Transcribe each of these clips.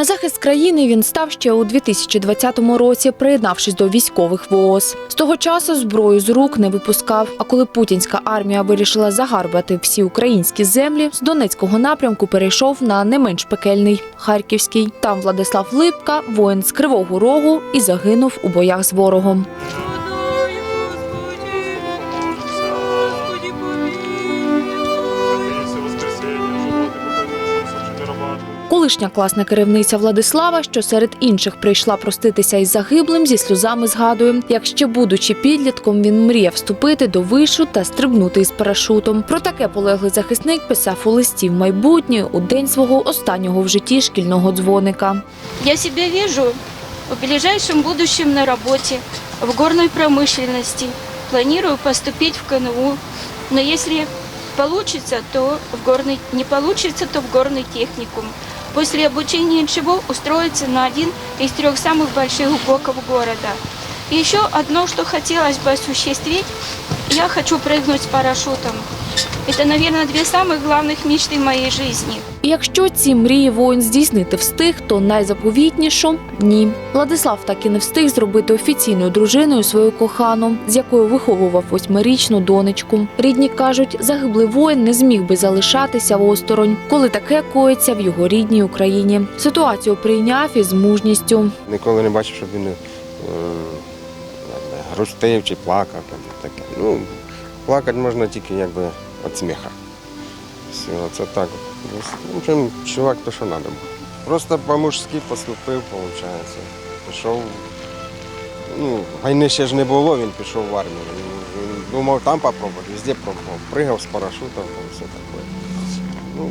На захист країни він став ще у 2020 році, приєднавшись до військових ВООЗ. З того часу зброю з рук не випускав. А коли путінська армія вирішила загарбати всі українські землі, з Донецького напрямку перейшов на не менш пекельний Харківський. Там Владислав Липка, воїн з Кривого Рогу, і загинув у боях з ворогом. Колишня класна керівниця Владислава, що серед інших прийшла проститися із загиблим, зі сльозами згадує, як ще будучи підлітком, він мріяв вступити до вишу та стрибнути із парашутом. Про таке полеглий захисник писав у листі в майбутнє у день свого останнього в житті шкільного дзвоника. Я себя вижу в ближайшем будущем на работе, в горной промышленности. Планирую поступить в КНУ, но если получится, то в горный, не получится, то в горный техникум. После обучения чего устроиться на один из трех самых больших ГОКов города. Еще одно, что хотелось бы осуществить, я хочу прыгнуть с парашютом. Это, наверное, две самых главных мечты моей жизни. І якщо ці мрії воїн здійснити встиг, то найзаповітнішу ні. Владислав так і не встиг зробити офіційною дружиною свою кохану, з якою виховував восьмирічну донечку. Рідні кажуть, загиблий воїн не зміг би залишатися осторонь, коли таке коїться в його рідній Україні. Ситуацію прийняв із мужністю. Ніколи не бачив, щоб він е, якби, грустив чи плакав. Там, таке. Ну, плакати можна тільки якби від сміха. Все, це так. В общем, чувак, то що треба. Просто по-мужськи поступив, виходить. Пішов. Ну, війни ще ж не було, він пішов в армію. Він, думав там попробувати, везде пробував. Пригав з парашутом, все таке. Ну,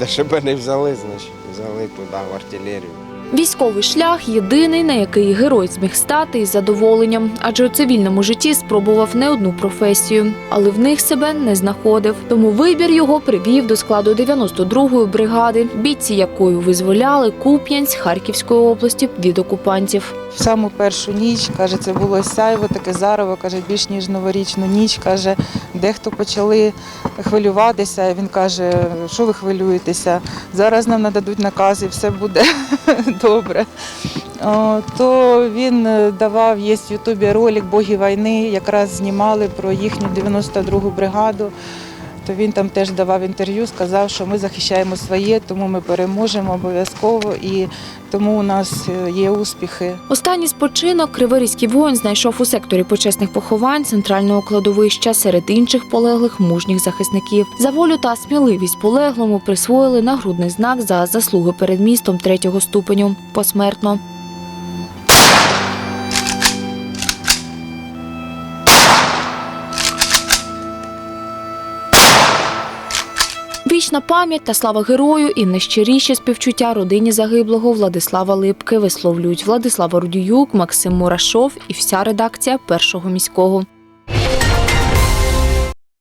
ДШБ не взяли, значить, взяли туди, в артилерію. Військовий шлях єдиний, на який герой зміг стати із задоволенням, адже у цивільному житті спробував не одну професію, але в них себе не знаходив. Тому вибір його привів до складу 92-ї бригади, бійці якої визволяли Куп'янськ Харківської області від окупантів. В саму першу ніч, каже, це було сяйво, таке зарево, каже, більш ніж новорічну ніч. Каже, дехто почали хвилюватися. Він каже, що ви хвилюєтеся? Зараз нам нададуть накази, все буде добре. То він е, давав, є в Ютубі ролик Боги війни, якраз знімали про їхню 92-гу бригаду. То він там теж давав інтерв'ю, сказав, що ми захищаємо своє, тому ми переможемо обов'язково і тому у нас е, є успіхи. Останній спочинок криворізький воїн знайшов у секторі почесних поховань центрального кладовища серед інших полеглих мужніх захисників. За волю та сміливість полеглому присвоїли нагрудний знак за заслуги перед містом третього ступеню посмертно. Вічна пам'ять та слава герою і найщиріші співчуття родині загиблого Владислава Липки висловлюють Владислава Рудіюк, Максим Мурашов і вся редакція першого міського.